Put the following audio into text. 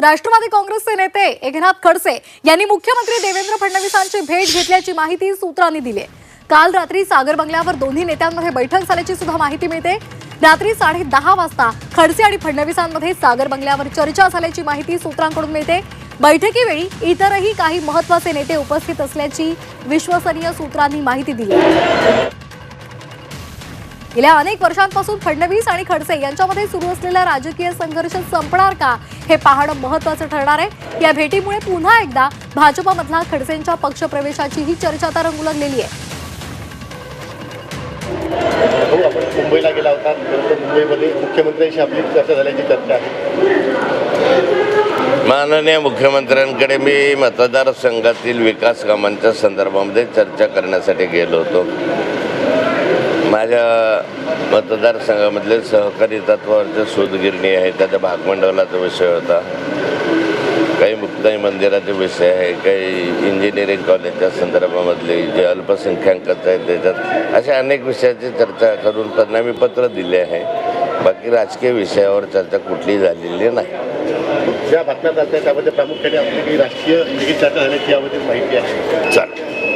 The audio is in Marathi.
राष्ट्रवादी काँग्रेसचे नेते एकनाथ खडसे यांनी मुख्यमंत्री देवेंद्र फडणवीसांची भेट घेतल्याची माहिती सूत्रांनी दिली काल रात्री सागर बंगल्यावर दोन्ही नेत्यांमध्ये बैठक झाल्याची सुद्धा माहिती मिळते. रात्री साडे दहा वाजता खडसे आणि फडणवीसांमध्ये सागर बंगल्यावर चर्चा झाल्याची माहिती सूत्रांकडून मिळते. बैठकीवेळी इतरही काही महत्त्वाचे नेते उपस्थित असल्याची विश्वसनीय सूत्रांनी माहिती दिली गेल्या अनेक वर्षांपासून फडणवीस आणि खडसे यांच्यामध्ये सुरू असलेला राजकीय संघर्ष संपणार का हे पाहणं महत्वाचं ठरणार आहे. या भेटीमुळे पुन्हा एकदा भाजपमधला खडसेंच्या पक्षप्रवेशाची ही चर्चा आता रंगू लागलेली आहे. हो आपण मुंबईला गेला होता. मुंबईमध्ये मुख्यमंत्र्यांशी आपली चर्चा झाल्याची चर्चा आहे. माननीय मुख्यमंत्र्यांकडे मी मतदारसंघातील विकास कामांच्या संदर्भामध्ये चर्चा करण्यासाठी गेलो होतो. माझ्या मतदारसंघामधले सहकारी तत्वावरचे सूतगिरणी आहे त्याच्या भागमंडळाचा विषय होता. काही मुक्ताई मंदिराचे विषय आहे. काही इंजिनिअरिंग कॉलेजच्या संदर्भामधले जे अल्पसंख्याकाचं आहे त्याच्यात अशा अनेक विषयाची चर्चा करून त्यांना मी पत्र दिले आहे. बाकी राजकीय विषयावर चर्चा कुठलीही झालेली नाही. ज्या बातम्या आहेत त्यामध्ये प्रामुख्याने आपली काही देखील चर्चा झाल्याची यामध्ये माहिती आहे. चालेल.